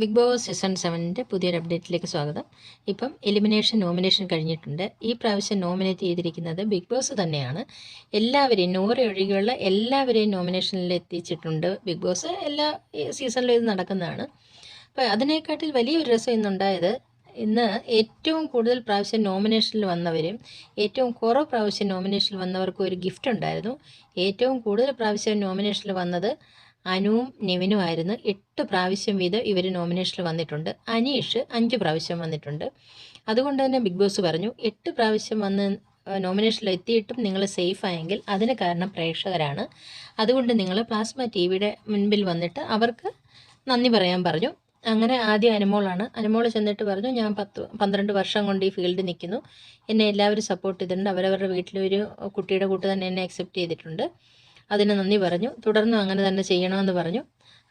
Big boss season സെവനിന്റെ പുതിയൊരു അപ്ഡേറ്റിലേക്ക് സ്വാഗതം. ഇപ്പം എലിമിനേഷൻ നോമിനേഷൻ കഴിഞ്ഞിട്ടുണ്ട്. ഈ പ്രാവശ്യം നോമിനേറ്റ് ചെയ്തിരിക്കുന്നത് ബിഗ് ബോസ് തന്നെയാണ്. എല്ലാവരെയും നൂറ് ഒഴികെയുള്ള എല്ലാവരെയും നോമിനേഷനിൽ എത്തിച്ചിട്ടുണ്ട് ബിഗ് ബോസ്. എല്ലാ സീസണിലും ഇത് നടക്കുന്നതാണ്. അപ്പോൾ അതിനേക്കാട്ടിൽ വലിയൊരു രസം ഇന്നുണ്ടായത് ഇന്ന് ഏറ്റവും കൂടുതൽ പ്രാവശ്യം നോമിനേഷനിൽ വന്നവരും ഏറ്റവും കുറവ് പ്രാവശ്യം നോമിനേഷനിൽ വന്നവർക്കും ഒരു ഗിഫ്റ്റ് ഉണ്ടായിരുന്നു. ഏറ്റവും കൂടുതൽ പ്രാവശ്യം നോമിനേഷനിൽ വന്നത് അനുവും നിവിനുമായിരുന്നു എട്ട് പ്രാവശ്യം വീതം ഇവർ നോമിനേഷനിൽ വന്നിട്ടുണ്ട്. അനീഷ് അഞ്ച് പ്രാവശ്യം വന്നിട്ടുണ്ട്. അതുകൊണ്ട് തന്നെ ബിഗ് ബോസ് പറഞ്ഞു എട്ട് പ്രാവശ്യം വന്ന് നോമിനേഷനിൽ എത്തിയിട്ടും നിങ്ങൾ സേഫ് ആയെങ്കിൽ അതിന് കാരണം പ്രേക്ഷകരാണ്. അതുകൊണ്ട് നിങ്ങൾ പ്ലാസ്മ ടി വിയുടെ മുൻപിൽ വന്നിട്ട് അവർക്ക് നന്ദി പറയാൻ പറഞ്ഞു. അങ്ങനെ ആദ്യം അനുമോളാണ്. അനുമോൾ ചെന്നിട്ട് പറഞ്ഞു ഞാൻ പത്ത് പന്ത്രണ്ട് വർഷം കൊണ്ട് ഈ ഫീൽഡ് നിൽക്കുന്നു. എന്നെ എല്ലാവരും സപ്പോർട്ട് ചെയ്തിട്ടുണ്ട്. അവരവരുടെ വീട്ടിലൊരു കുട്ടിയുടെ കൂട്ട് തന്നെ എന്നെ അക്സെപ്റ്റ് ചെയ്തിട്ടുണ്ട്. അതിന് നന്ദി പറഞ്ഞു. തുടർന്നും അങ്ങനെ തന്നെ ചെയ്യണമെന്ന് പറഞ്ഞു.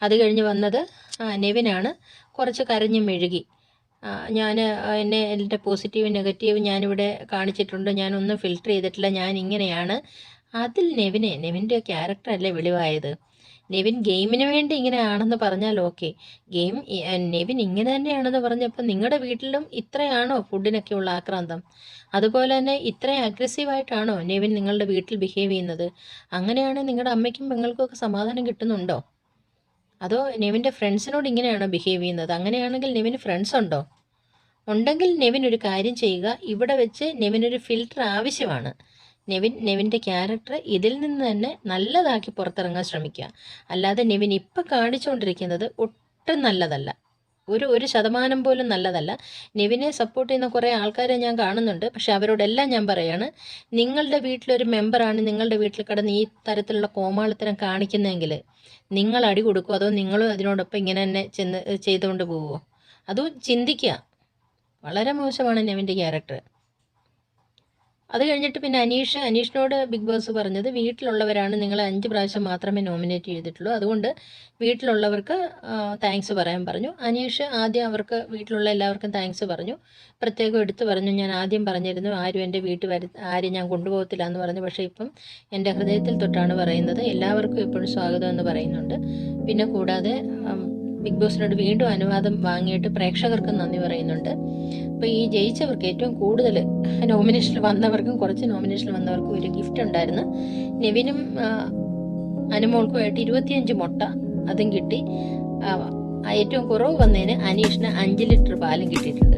അത് കഴിഞ്ഞ് വന്നത് നെവിനാണ്. കുറച്ച് കരഞ്ഞു മെഴുകി. ഞാൻ എന്നെ എന്റെ പോസിറ്റീവ് നെഗറ്റീവ് ഞാനിവിടെ കാണിച്ചിട്ടുണ്ട്. ഞാനൊന്നും ഫിൽറ്റർ ചെയ്തിട്ടില്ല. ഞാൻ ഇങ്ങനെയാണ് അതിൽ നെവിനെ നെവിന്റെ ക്യാരക്ടറല്ലേ വെളിവായത്? നെവിൻ ഗെയിമിന് വേണ്ടി ഇങ്ങനെ ആണെന്ന് പറഞ്ഞാൽ ഓക്കെ. ഗെയിം നെവിൻ ഇങ്ങനെ തന്നെയാണെന്ന് പറഞ്ഞപ്പോൾ നിങ്ങളുടെ വീട്ടിലും ഇത്രയാണോ ഫുഡിനൊക്കെ ഉള്ള ആക്രാന്തം? അതുപോലെ തന്നെ ഇത്രയും അഗ്രസീവായിട്ടാണോ നെവിൻ നിങ്ങളുടെ വീട്ടിൽ ബിഹേവ് ചെയ്യുന്നത്? അങ്ങനെയാണ് നിങ്ങളുടെ അമ്മയ്ക്കും പെങ്ങൾക്കും ഒക്കെ സമാധാനം കിട്ടുന്നുണ്ടോ? അതോ നെവിന്റെ ഫ്രണ്ട്സിനോട് ഇങ്ങനെയാണോ ബിഹേവ് ചെയ്യുന്നത്? അങ്ങനെയാണെങ്കിൽ നെവിന് ഫ്രണ്ട്സ് ഉണ്ടോ? ഉണ്ടെങ്കിൽ നെവിൻ ഒരു കാര്യം ചെയ്യുക. ഇവിടെ വെച്ച് നെവിനൊരു ഫിൽറ്റർ ആവശ്യമാണ്. നെവിൻ നെവിന്റെ ക്യാരക്ടർ ഇതിൽ നിന്ന് തന്നെ നല്ലതാക്കി പുറത്തിറങ്ങാൻ ശ്രമിക്കുക. അല്ലാതെ നെവിൻ ഇപ്പം കാണിച്ചുകൊണ്ടിരിക്കുന്നത് ഒട്ടും നല്ലതല്ല. ഒരു ഒരു ശതമാനം പോലും നല്ലതല്ല. നെവിനെ സപ്പോർട്ട് ചെയ്യുന്ന കുറേ ആൾക്കാരെ ഞാൻ കാണുന്നുണ്ട്. പക്ഷെ അവരോടെല്ലാം ഞാൻ പറയാണ് നിങ്ങളുടെ വീട്ടിലൊരു മെമ്പറാണ് നിങ്ങളുടെ വീട്ടിൽ കിടന്ന് ഈ തരത്തിലുള്ള കോമാളിത്തരം കാണിക്കുന്നതെങ്കിൽ നിങ്ങൾ അടി കൊടുക്കുമോ അതോ നിങ്ങളും അതിനോടൊപ്പം ഇങ്ങനെ തന്നെ ചെന്ന് ചെയ്തുകൊണ്ട് പോവുമോ അതും ചിന്തിക്കുക. വളരെ മോശമാണ് നെവിന്റെ ക്യാരക്ടർ. അത് കഴിഞ്ഞിട്ട് പിന്നെ അനീഷ് അനീഷിനോട് ബിഗ് ബോസ് പറഞ്ഞത് വീട്ടിലുള്ളവരാണ് നിങ്ങൾ അഞ്ച് പ്രാവശ്യം മാത്രമേ നോമിനേറ്റ് ചെയ്തിട്ടുള്ളൂ. അതുകൊണ്ട് വീട്ടിലുള്ളവർക്ക് താങ്ക്സ് പറയാൻ പറഞ്ഞു. അനീഷ് ആദ്യം അവർക്ക് വീട്ടിലുള്ള എല്ലാവർക്കും താങ്ക്സ് പറഞ്ഞു. പ്രത്യേകം എടുത്തു പറഞ്ഞു. ഞാൻ ആദ്യം പറഞ്ഞിരുന്നു ആരും എന്റെ വീട്ടിൽ വരു ആരും ഞാൻ കൊണ്ടുപോകത്തില്ല എന്ന് പറഞ്ഞു. പക്ഷേ ഇപ്പം എന്റെ ഹൃദയത്തിൽ തൊട്ടാണ് പറയുന്നത്. എല്ലാവർക്കും എപ്പോഴും സ്വാഗതം എന്ന് പറയുന്നുണ്ട്. പിന്നെ കൂടാതെ ബിഗ് ബോസിനോട് വീണ്ടും അനുവാദം വാങ്ങിയിട്ട് പ്രേക്ഷകർക്കും നന്ദി പറയുന്നുണ്ട്. അപ്പോൾ ഈ ജയിച്ചവർക്ക് ഏറ്റവും കൂടുതൽ നോമിനേഷൻ വന്നവർക്കും കുറച്ച് നോമിനേഷൻ വന്നവർക്കും ഒരു ഗിഫ്റ്റ് ഉണ്ടായിരുന്നു. നെവിനും അനുമോൾക്കുമായിട്ട് ഇരുപത്തിയഞ്ച് മുട്ട അതും കിട്ടി. ഏറ്റവും കുറവ് വന്നതിന് അനീഷിന് അഞ്ച് ലിറ്റർ പാലും കിട്ടിയിട്ടുണ്ട്.